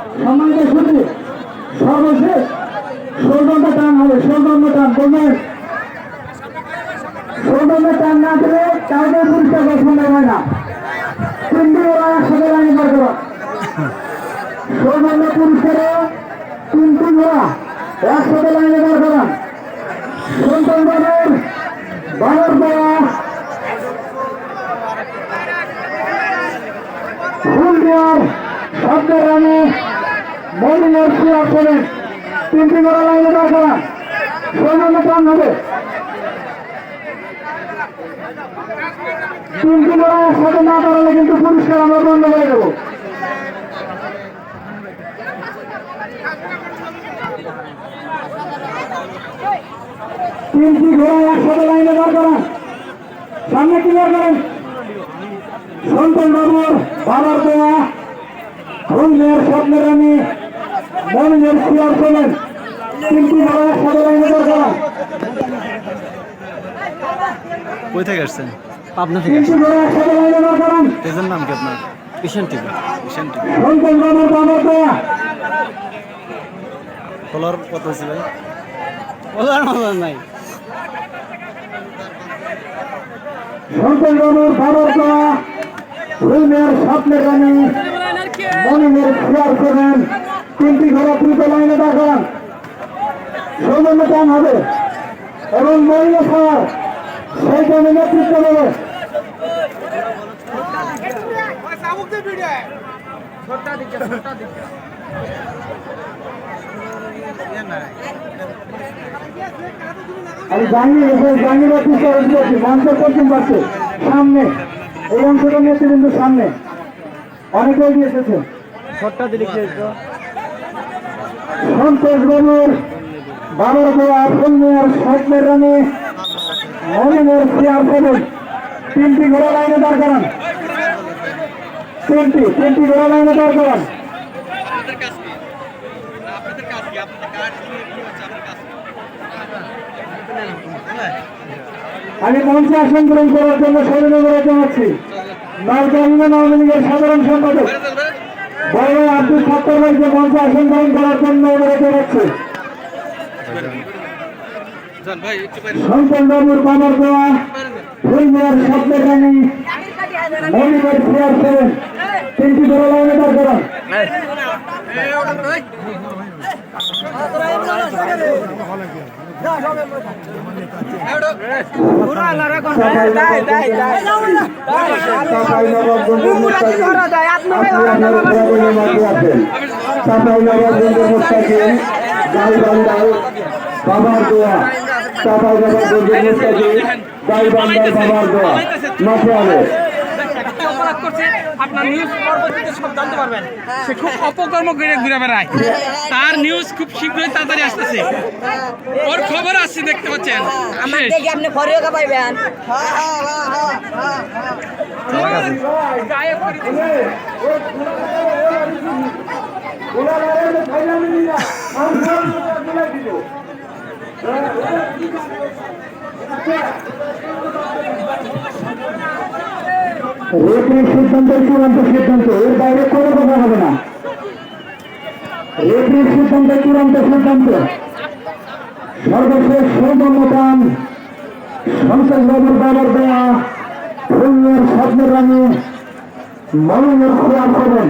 সম্মানিত শুধু সর্বশেষ সৌগন্ধ টান হবে সৌগন্ধ টান, বলবেন। সৌগন্ধ টান না দিলে কাউকে পুরস্কার পছন্দ হয় না। তিনটি ওরা একসাথে লাইনে পার। করো সৌগন্ধ পুরস্কারে তিনটি ঘোড়া একসাথে লাইনে পার করান সন্তান বাবুর বাবার দেওয়া ফুল দেওয়ার শব্দের রানে তিনটি ঘোড়া লাইনে দাঁড় করান টান হবে। তিনটি ঘোড়া একসাথে না দাঁড়ালে কিন্তু পুরস্কার আমরা বন্ধ করে দেবো। তিনটি ঘোড়া একসাথে লাইনে দাঁড় করান। সামনে ক্লিয়ার করেন? সন্তান বাবুর বাবার দেওয়া হলমের স্বপ্নের রানী একসাথে লাইনে দাঁড় করান কই থেকে আসছেন? পাবনা থেকে পেজের নাম কি আপনার? কিষান টিভি কিষান টিভি কলার কত আছে ভাই? কলার মতন নাই। সন্তান বাবুর বাবার দেওয়া হলমের স্বপ্নের রানী। মনিমের ক্লিয়ার করেন তিনটি ঘোড়া দ্রুত লাইনে দাঁড় করান সৌজন্য টান হবে। এবং মহিলা স্যার সেই জন্য নেতৃত্ব দেবে সামনে। এই অংশটা নেতৃবৃন্দ সামনে। অনেকে এগিয়ে এসেছে। ছটটা দিলে সন্তোষ বাবুর বাবার দেওয়া ফুলমিয়ার স্বপ্নের রানী মনিমের চেয়ার পাবেন তিনটি ঘোড়া লাইনে দাঁড় করান। তিনটি তিনটি ঘোড়া লাইনে দাঁড় করান। আমি মঞ্চে আসন গ্রহণ করার জন্য অনুরোধ জানাচ্ছি। নলকামিনা আওয়ামী লীগের সাধারণ সম্পাদক। বড় আব্দুল সত্তর ভাইকে মঞ্চে আসন গ্রহণ করার জন্য অনুরোধ দেওয়া রানী সেভেন তিনটি দল লাইনে দাঁড় করান বাবার দোয়া বাবার দোয়া মাঠে করছে আপনার নিউজ পরবর্তীতে সব জানতে পারবেন। সে খুব অপকর্ম করে ঘুরে বেড়ায়। তার নিউজ খুব শীঘ্রই তাড়াতাড়ি আসতেছে। ওর খবর আসছে দেখতে পাচ্ছেন। আমার দেখি আপনি ফরিওকে পাইবেন গায়ে করে রেফারির সিদ্ধান্ত, চূড়ান্ত সিদ্ধান্ত, এর বাইরে কোনো কথা হবে না। রেফারির সিদ্ধান্ত, চূড়ান্ত সিদ্ধান্ত। সর্বশেষ সর্বমতান সন্তোষ বাবুর দেওয়া ফুলের স্বপ্নের রানী মরণের খোলা করবেন।